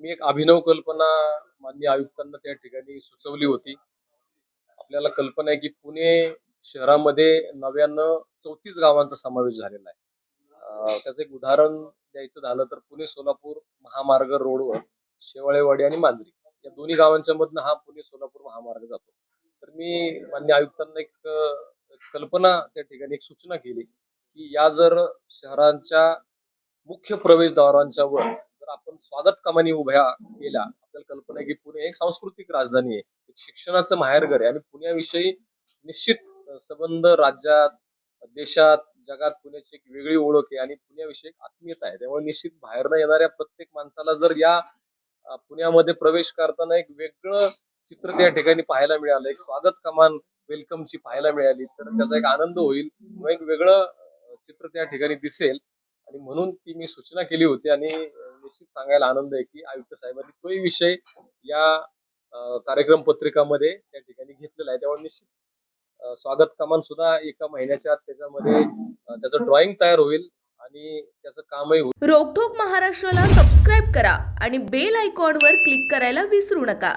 मी एक अभिनव कल्पना मान्य आयुक्तांना त्या ठिकाणी सुचवली होती. आपल्याला कल्पना आहे की पुणे शहरामध्ये नव्यानं चौतीस गावांचा समावेश झालेला आहे. त्याचं एक उदाहरण द्यायचं झालं तर पुणे सोलापूर महामार्ग रोडवर शेवाळेवाडी आणि मांजरी या दोन्ही गावांच्या मधनं हा पुणे सोलापूर महामार्ग जातो. तर मी मान्य आयुक्तांना एक कल्पना त्या ठिकाणी एक सूचना केली की या जर शहरांच्या मुख्य प्रवेशद्वारांच्या वर तर आपण स्वागत कमानी उभ्या केल्या. आपल्याला कल्पना आहे की पुणे एक सांस्कृतिक राजधानी आहे. एक शिक्षणाचं माहेरघर आहे. आणि पुण्याविषयी निश्चित संबंध राज्यात देशात जगात पुण्याची एक वेगळी ओळख आहे. आणि पुण्याविषयी एक आत्मीयता आहे. त्यामुळे निश्चित बाहेरनं येणाऱ्या प्रत्येक माणसाला जर या पुण्यामध्ये प्रवेश करताना एक वेगळं चित्र त्या ठिकाणी पाहायला मिळालं एक स्वागत कमान वेलकमची पाहायला मिळाली तर त्याचा एक आनंद होईल किंवा एक वेगळं चित्र त्या ठिकाणी दिसेल. आणि म्हणून ती मी सूचना केली होती. आणि निश्चित सांगायला आनंद आहे की आयुक्त साहेबांनी तोही विषय या कार्यक्रम पत्रिकामध्ये त्या ठिकाणी घेतलेला आहे. त्यामुळे निश्चित स्वागत कमान सुद्धा एका महिन्याच्या आत त्याच्यामध्ये त्याचं ड्रॉइंग तयार होईल आणि त्याचं कामही होईल. रोकठोक महाराष्ट्राला सबस्क्राईब करा आणि बेल आयकॉनवर क्लिक करायला विसरू नका.